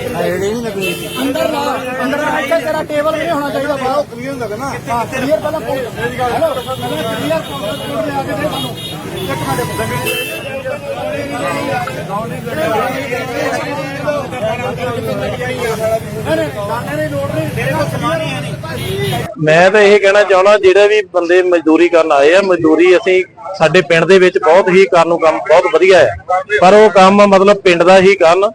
ਰੇੜੀ ਨਹੀਂ ਲੱਗਣੀ ਅੰਦਰ ਨਾ ਅੰਦਰ ਨਾ ਇੱਥੇ ਤੇਰਾ ਟੇਬਲ ਨਹੀਂ ਹੋਣਾ ਚਾਹੀਦਾ ਬਾਹਰ ਕਲੀਅਰ ਹੁੰਦਾ ਨਾ ਹਾਂ ਕਲੀਅਰ ਪਹਿਲਾਂ ਹੈਲੋ ਕਲੀਅਰ ਕੋਡ ਦੇ ਆ ਕੇ ਦੇ ਸਾਨੂੰ ਇੱਕ ਮਿੰਟ ਮੈਂ ਤਾਂ ਇਹ ਕਹਿਣਾ ਚਾਹੁੰਦਾ, ਜਿਹੜੇ ਵੀ ਬੰਦੇ ਮਜ਼ਦੂਰੀ ਕਰਨ ਆਏ ਆ, ਮਜ਼ਦੂਰੀ ਅਸੀਂ ਸਾਡੇ ਪਿੰਡ ਦੇ ਵਿੱਚ ਬਹੁਤ ਹੀ ਕਰਨ ਨੂੰ ਕੰਮ, ਬਹੁਤ ਵਧੀਆ ਹੈ। ਪਰ ਉਹ ਕੰਮ ਮਤਲਬ ਪਿੰਡ ਦਾ ਹੀ ਕਰਨ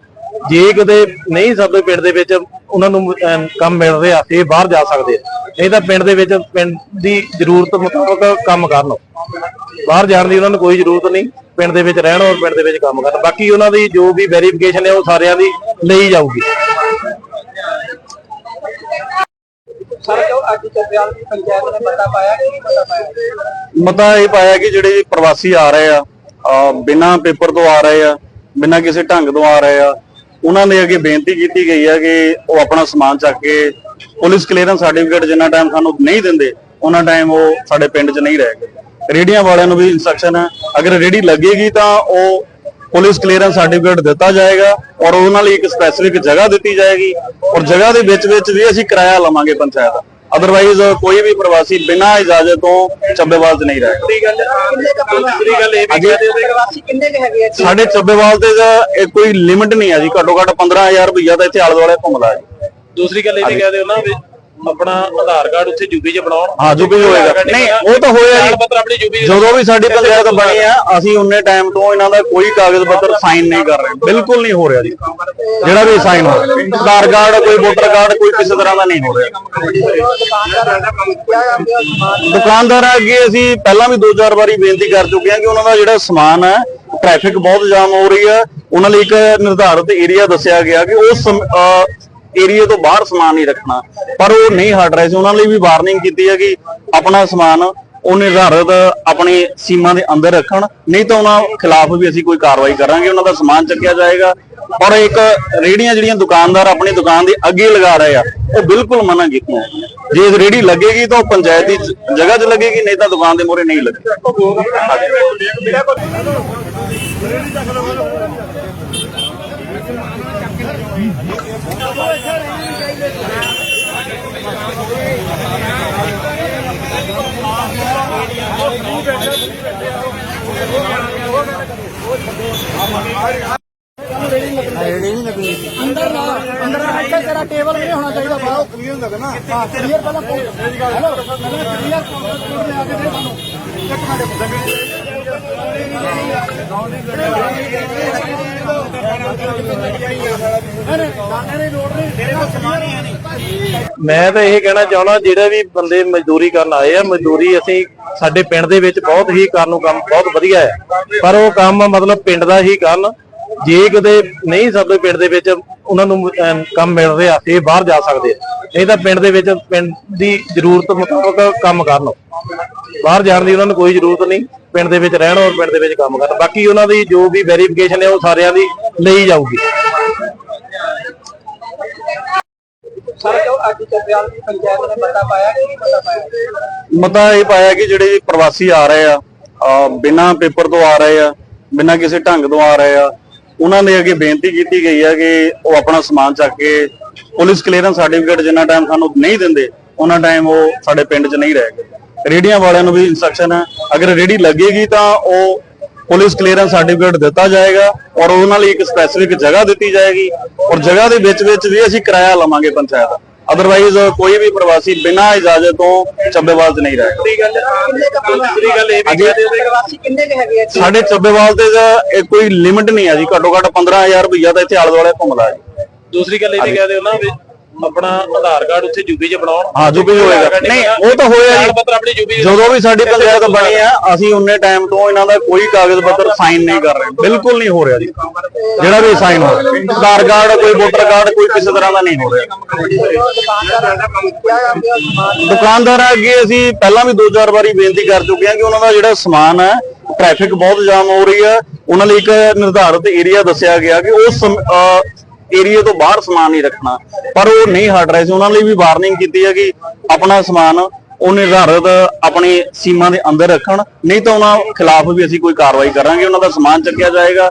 ਜੇ ਕਿਤੇ ਨਹੀਂ ਸਾਡੇ ਪਿੰਡ ਦੇ ਵਿੱਚ ਉਹਨਾਂ ਨੂੰ ਅਮ, ਕੰਮ ਮਿਲ ਰਿਹਾ ਤੇ ਇਹ ਬਾਹਰ ਜਾ ਸਕਦੇ ਆ। ਨਹੀਂ ਤਾਂ ਪਿੰਡ ਦੇ ਵਿੱਚ ਪਿੰਡ ਦੀ ਜ਼ਰੂਰਤ ਮੁਤਾਬਕ ਕੰਮ ਕਰਨ। ਬਾਹਰ ਜਾਣ ਦੀ ਉਹਨਾਂ ਨੂੰ ਕੋਈ ਜ਼ਰੂਰਤ ਨਹੀਂ ਪਿੰਡ ਦੇ ਵਿੱਚ ਰਹਿਣ ਔਰ ਪਿੰਡ ਦੇ ਵਿੱਚ ਕੰਮ ਕਰਨ। ਬਾਕੀ ਉਹਨਾਂ ਦੀ ਜੋ ਵੀ ਵੈਰੀਫਿਕੇਸ਼ਨ ਹੈ ਉਹ ਸਾਰਿਆਂ ਦੀ ਲਈ ਜਾਊਗੀ। ਸਰ ਜੋ ਅੱਜ ਚੱਬਿਆਲ ਦੀ ਪੰਚਾਇਤ ਨੇ ਮਤਾ ਪਾਇਆ ਕਿ ਨਹੀਂ ਮਤਾ ਪਾਇਆ? ਮਤਾ ਇਹ ਪਾਇਆ ਕਿ ਜਿਹੜੇ ਪ੍ਰਵਾਸੀ ਆ ਰਹੇ ਆ ਬਿਨਾਂ ਪੇਪਰ ਤੋਂ ਆ ਰਹੇ ਆ ਬਿਨਾਂ ਕਿਸੇ ਢੰਗ ਤੋਂ ਆ ਰਹੇ ਆ ਉਹਨਾਂ ਦੇ ਅੱਗੇ ਬੇਨਤੀ ਕੀਤੀ ਗਈ ਹੈ ਕਿ ਉਹ ਆਪਣਾ ਸਮਾਨ ਚੱਕ ਕੇ ਪੁਲਿਸ ਕਲੀਅਰੈਂਸ ਸਰਟੀਫਿਕੇਟ ਜਿੰਨਾ ਟਾਈਮ ਸਾਨੂੰ ਨਹੀਂ ਦਿੰਦੇ, ਉਹਨਾਂ ਟਾਈਮ ਉਹ ਸਾਡੇ ਪਿੰਡ 'ਚ ਨਹੀਂ ਰਹੇਗੇ ਰੇੜੀਆਂ ਵਾਲਿਆਂ ਨੂੰ ਵੀ ਇਨਸਟਰਕਸ਼ਨ ਹੈ ਅਗਰ ਰੇੜੀ ਲੱਗੇਗੀ ਤਾਂ ਉਹ ਪੁਲਿਸ ਕਲੀਅਰੈਂਸ ਸਰਟੀਫਿਕੇਟ ਦਿੱਤਾ ਜਾਏਗਾ ਔਰ ਉਹਨਾਂ ਲਈ ਇੱਕ ਸਪੈਸੀਫਿਕ ਜਗ੍ਹਾ ਦਿੱਤੀ ਜਾਏਗੀ ਔਰ ਜਗ੍ਹਾ ਦੇ ਵਿੱਚ ਵਿੱਚ ਵੀ ਅਸੀਂ ਕਿਰਾਇਆ ਲਵਾਂਗੇ ਪੰਚਾਇਤ ਅਦਰਵਾਈਜ਼ ਕੋਈ ਵੀ ਪ੍ਰਵਾਸੀ ਬਿਨਾਂ ਇਜਾਜ਼ਤ ਤੋਂ ਚੱਬੇਵਾਲ 'ਚ ਨਹੀਂ ਰਹੇਗਾ ਕ ਦੂਸਰੀ ਗੱਲ ਇਹ ਵੀ ਪ੍ਰਵਾਸੀ ਕਿੰਨੇ ਕ ਹੈਗੇ ਇੱਥੇ? ਸਾਡੇ ਚੱਬੇਵਾਲ ਤੇ ਇਹ ਕੋਈ ਲਿਮਿਟ ਨਹੀਂ ਹੈ ਜੀ। ਘੱਟੋ ਘੱਟ 15000 ਰੁਪਈਆ ਤਾਂ ਇੱਥੇ ਆਲੇ ਦੁਆਲੇ ਘੁੰਮਦਾ ਹੈ ਦੂਸਰੀ ਗੱਲ ਇਹ ਵੀ ਕਹਿ ਦਿਓ ਨਾ ਵੀ ਆਪਣਾ ਆਧਾਰ ਕਾਰਡ ਉੱਥੇ ਯੂਪੀ 'ਚ ਬਣਾਉਣ। ਹਾਂ ਵੀ ਹੋਏਗਾ। ਨਹੀਂ ਉਹ ਤਾਂ ਹੋਇਆ ਜੀ। ਪੱਤਰ ਆਪਣੀ ਯੂਪੀ ਜਦੋਂ ਵੀ ਸਾਡੀ ਪੰਚਾਇਤ ਬਣੀ ਆ ਅਸੀਂ ਉਨੇ ਟਾਈਮ ਤੋਂ ਇਹਨਾਂ ਦਾ ਕੋਈ ਕਾਗਜ਼ ਪੱਤਰ ਸਾਈਨ ਨਹੀਂ ਕਰ ਰਹੇ। ਬਿਲਕੁਲ ਨਹੀਂ ਹੋ ਰਿਹਾ ਜੀ। ਜਿਹੜਾ ਵੀ ਸਾਈਨ ਹੋ ਆਧਾਰ ਕਾਰਡ ਕੋਈ ਵੋਟਰ ਕਾਰਡ ਕੋਈ ਕਿਸੇ ਤਰ੍ਹਾਂ ਦਾ ਨਹੀਂ ਹੋ ਰਿਹਾ। ਦੁਕਾਨਦਾਰਾਂ ਅੱਗੇ ਅਸੀਂ ਪਹਿਲਾਂ ਵੀ ਦੋ ਚਾਰ ਵਾਰੀ ਬੇਨਤੀ ਕਰ ਚੁੱਕੇ ਹਾਂ ਕਿ ਉਹਨਾਂ ਦਾ ਜਿਹੜਾ ਸਮਾਨ ਹੈ ਟ੍ਰੈਫਿਕ ਬਹੁਤ ਜਾਮ ਹੋ ਰਹੀ ਹੈ। ਉਹਨਾਂ ਲਈ ਇੱਕ ਨਿਰਧਾਰਿਤ ਏਰੀਆ ਦੱਸਿਆ ਗਿਆ ਕਿ ਉਸ ਏਰੀਆ ਤੋਂ ਬਾਹਰ ਸਮਾਨ ਨਹੀਂ ਰੱਖਣਾ। ਪਰ ਉਹ ਨਹੀਂ ਹਟ ਰਹੇ ਸੀ। ਉਹਨਾਂ ਲਈ ਵੀ ਵਾਰਨਿੰਗ ਕੀਤੀ ਹੈ ਕਿ ਆਪਣਾ ਸਮਾਨ ਉਹ ਨਿਰਧਾਰਿਤ ਆਪਣੀ ਸੀਮਾ ਦੇ ਅੰਦਰ ਰੱਖਣ। ਨਹੀਂ ਤਾਂ ਉਹਨਾਂ ਖਿਲਾਫ ਵੀ ਅਸੀਂ ਕੋਈ ਕਾਰਵਾਈ ਕਰਾਂਗੇ। ਉਹਨਾਂ ਦਾ ਸਮਾਨ ਚੱਕਿਆ ਜਾਏਗਾ। ਔਰ ਇੱਕ ਰੇੜੀਆਂ ਜਿਹੜੀਆਂ ਦੁਕਾਨਦਾਰ ਆਪਣੀ ਦੁਕਾਨ ਦੇ ਅੱਗੇ ਲਗਾ ਰਹੇ ਆ, ਉਹ ਬਿਲਕੁਲ ਮਨਾ ਕੀਤੀਆਂ ਜੇ ਰੇੜੀ ਲੱਗੇਗੀ ਤਾਂ ਉਹ ਪੰਚਾਇਤ ਦੀ ਜਗ੍ਹਾ 'ਚ ਲੱਗੇਗੀ, ਨਹੀਂ ਤਾਂ ਦੁਕਾਨ ਦੇ ਮੂਹਰੇ ਨਹੀਂ ਲੱਗੇਗੀ। ਅੰਦਰ ਨਾ ਅੰਦਰ ਨਾ ਇੱਥੇ ਤੇਰਾ ਟੇਬਲ ਨਹੀਂ ਹੋਣਾ ਚਾਹੀਦਾ ਬਾਹਰ ਕਲੀਅਰ ਹੁੰਦਾ ਨਾ ਹਾਂ ਕਲੀਅਰ ਪਹਿਲਾਂ ਹੈਲੋ ਕਲੀਅਰ ਕੋਡ ਦੇ ਆ ਕੇ ਦੇ ਸਾਨੂੰ ਇੱਕ ਮਿੰਟ ਮੈਂ ਤਾਂ ਇਹ ਕਹਿਣਾ ਚਾਹੁੰਦਾ ਜਿਹੜੇ ਵੀ ਬੰਦੇ ਮਜ਼ਦੂਰੀ ਕਰਨ ਆਏ ਆ, ਮਜ਼ਦੂਰੀ ਅਸੀਂ ਸਾਡੇ ਪਿੰਡ ਦੇ ਵਿੱਚ ਬਹੁਤ ਹੀ ਕਰਨ ਨੂੰ ਕੰਮ ਬਹੁਤ ਵਧੀਆ ਹੈ। ਪਰ ਉਹ ਕੰਮ ਮਤਲਬ ਪਿੰਡ ਦਾ ਹੀ ਕਰਨ। ਜੇ ਕਿਤੇ ਨਹੀਂ ਸਾਡੇ ਪਿੰਡ ਦੇ ਵਿੱਚ ਉਹਨਾਂ ਨੂੰ ਕੰਮ ਮਿਲ ਰਿਹਾ ਤੇ ਬਾਹਰ ਜਾ ਸਕਦੇ ਆ। ਨਹੀਂ ਤਾਂ ਪਿੰਡ ਦੇ ਵਿੱਚ ਪਿੰਡ ਦੀ ਜ਼ਰੂਰਤ ਮੁਤਾਬਕ ਕੰਮ ਕਰਨ। ਬਾਹਰ ਜਾਣ ਦੀ ਉਹਨਾਂ ਨੂੰ ਕੋਈ ਜ਼ਰੂਰਤ ਨਹੀਂ। ਪਿੰਡ ਦੇ ਵਿੱਚ ਰਹਿਣ ਔਰ ਪਿੰਡ ਦੇ ਵਿੱਚ ਕੰਮ ਕਰਨ। ਬਾਕੀ ਉਹਨਾਂ ਦੀ ਜੋ ਵੀ ਵੈਰੀਫਿਕੇਸ਼ਨ ਹੈ ਉਹ ਸਾਰਿਆਂ ਦੀ ਲਈ ਜਾਊਗੀ। ਸਰ ਜੋ ਅੱਜ ਚੱਬਿਆਲ ਦੀ ਪੰਚਾਇਤ ਨੇ ਮਤਾ ਪਾਇਆ, ਕਿ ਨਹੀਂ ਪਾਇਆ? ਮਤਾ ਇਹ ਪਾਇਆ ਕਿ ਜਿਹੜੇ ਪ੍ਰਵਾਸੀ ਆ ਰਹੇ ਆ ਅਹ ਬਿਨਾਂ ਪੇਪਰ ਤੋਂ ਆ ਰਹੇ ਆ, ਬਿਨਾਂ ਕਿਸੇ ਢੰਗ ਤੋਂ ਆ ਰਹੇ ਆ, ਉਹਨਾਂ ਦੇ ਅੱਗੇ ਬੇਨਤੀ ਕੀਤੀ ਗਈ ਹੈ ਕਿ ਉਹ ਆਪਣਾ ਸਮਾਨ ਚੱਕ ਕੇ ਪੁਲਿਸ ਕਲੀਅਰੈਂਸ ਸਰਟੀਫਿਕੇਟ ਜਿੰਨਾ ਟਾਈਮ ਸਾਨੂੰ ਨਹੀਂ ਦਿੰਦੇ, ਉਹਨਾਂ ਟਾਈਮ ਉਹ ਸਾਡੇ ਪਿੰਡ 'ਚ ਨਹੀਂ ਰਹਿ ਗਏ। ਰੇੜੀਆਂ ਵਾਲਿਆਂ ਨੂੰ ਵੀ ਇਨਸਟਰਕਸ਼ਨ ਹੈ ਅਗਰ ਰੇੜੀ ਲੱਗੇਗੀ ਤਾਂ ਉਹ ਪੁਲਿਸ ਕਲੀਅਰੈਂਸ ਸਰਟੀਫਿਕੇਟ ਦਿੱਤਾ ਜਾਏਗਾ ਔਰ ਉਹਨਾਂ ਲਈ ਇੱਕ ਸਪੈਸੀਫਿਕ ਜਗ੍ਹਾ ਦਿੱਤੀ ਜਾਏਗੀ ਔਰ ਜਗ੍ਹਾ ਦੇ ਵਿੱਚ ਵਿੱਚ ਵੀ ਅਸੀਂ ਕਿਰਾਇਆ ਲਵਾਂਗੇ ਪੰਚਾਇਤ ਅਦਰਵਾਈਜ਼ ਕੋਈ ਵੀ ਪ੍ਰਵਾਸੀ ਬਿਨਾਂ ਇਜਾਜ਼ਤ ਤੋਂ ਚੱਬੇਵਾਲ 'ਚ ਨਹੀਂ ਰਹੇਗਾ। ਦੂਸਰੀ ਗੱਲ ਇਹ ਵੀ ਕਹਿ ਦਿਓ ਪ੍ਰਵਾਸੀ ਕਿੰਨੇ ਕ ਹੈਗੇ ਆ ਇੱਥੇ? ਸਾਡੇ ਚੱਬੇਵਾਲ ਤੇ ਤਾਂ ਇਹ ਕੋਈ ਲਿਮਿਟ ਨਹੀਂ ਹੈ ਜੀ। ਘੱਟੋ ਘੱਟ 15000 ਰੁਪਈਆ ਤਾਂ ਇੱਥੇ ਆਲੇ ਦੁਆਲੇ ਘੁੰਮਦਾ ਹੈ ਦੂਸਰੀ ਗੱਲ ਇਹ ਵੀ ਕਹਿ ਦਿਓ ਨਾ ਵੀ ਆਪਣਾ ਆਧਾਰ ਕਾਰਡ ਉੱਥੇ ਯੂਪੀ 'ਚ ਬਣਾਉਣ। ਹਾਂ ਵੀ ਹੋਏਗਾ। ਨਹੀਂ ਉਹ ਤਾਂ ਹੋਇਆ ਜੀ। ਪੱਤਰ ਆਪਣੀ ਯੂਪੀ ਜਦੋਂ ਵੀ ਸਾਡੀ ਪੰਚਾਇਤ ਬਣੀ ਆ ਅਸੀਂ ਉਨੇ ਟਾਈਮ ਤੋਂ ਇਹਨਾਂ ਦਾ ਕੋਈ ਕਾਗਜ਼ ਪੱਤਰ ਸਾਈਨ ਨਹੀਂ ਕਰ ਰਹੇ। ਬਿਲਕੁਲ ਨਹੀਂ ਹੋ ਰਿਹਾ ਜੀ। ਜਿਹੜਾ ਵੀ ਸਾਈਨ ਹੋ ਆਧਾਰ ਕਾਰਡ ਕੋਈ ਵੋਟਰ ਕਾਰਡ ਕੋਈ ਕਿਸੇ ਤਰ੍ਹਾਂ ਦਾ ਨਹੀਂ ਹੋ ਰਿਹਾ। ਦੁਕਾਨਦਾਰਾਂ ਅੱਗੇ ਅਸੀਂ ਪਹਿਲਾਂ ਵੀ ਦੋ ਚਾਰ ਵਾਰੀ ਬੇਨਤੀ ਕਰ ਚੁੱਕੇ ਹਾਂ ਕਿ ਉਹਨਾਂ ਦਾ ਜਿਹੜਾ ਸਮਾਨ ਹੈ ਟ੍ਰੈਫਿਕ ਬਹੁਤ ਜਾਮ ਹੋ ਰਹੀ ਹੈ। ਉਹਨਾਂ ਲਈ ਇੱਕ ਨਿਰਧਾਰਿਤ ਏਰੀਆ ਦੱਸਿਆ ਗਿਆ ਕਿ ਉਸ ਏਰੀਆ ਤੋਂ ਬਾਹਰ ਸਮਾਨ ਨਹੀਂ ਰੱਖਣਾ। ਪਰ ਉਹ ਨਹੀਂ ਹਟ ਰਹੇ ਸੀ। ਉਹਨਾਂ ਲਈ ਵੀ ਵਾਰਨਿੰਗ ਕੀਤੀ ਹੈ ਕਿ ਆਪਣਾ ਸਮਾਨ ਉਹ ਨਿਰਧਾਰਿਤ ਆਪਣੀ ਸੀਮਾ ਦੇ ਅੰਦਰ ਰੱਖਣ। ਨਹੀਂ ਤਾਂ ਉਹਨਾਂ ਖਿਲਾਫ ਵੀ ਅਸੀਂ ਕੋਈ ਕਾਰਵਾਈ ਕਰਾਂਗੇ। ਉਹਨਾਂ ਦਾ ਸਮਾਨ ਚੱਕਿਆ ਜਾਏਗਾ।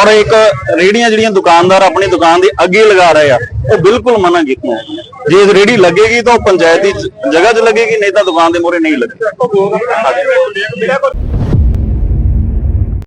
ਔਰ ਇੱਕ ਰੇੜੀਆਂ ਜਿਹੜੀਆਂ ਦੁਕਾਨਦਾਰ ਆਪਣੀ ਦੁਕਾਨ ਦੇ ਅੱਗੇ ਲਗਾ ਰਹੇ ਆ, ਉਹ ਬਿਲਕੁਲ ਮਨਾ ਕੀਤੀਆਂ। ਜੇ ਇਹ ਰੇੜੀ ਲੱਗੇਗੀ ਤਾਂ ਉਹ ਪੰਚਾਇਤੀ ਜਗ੍ਹਾ 'ਚ ਲੱਗੇਗੀ, ਨਹੀਂ ਤਾਂ ਦੁਕਾਨ ਦੇ ਮੂਹਰੇ ਨਹੀਂ ਲੱਗੇਗੀ।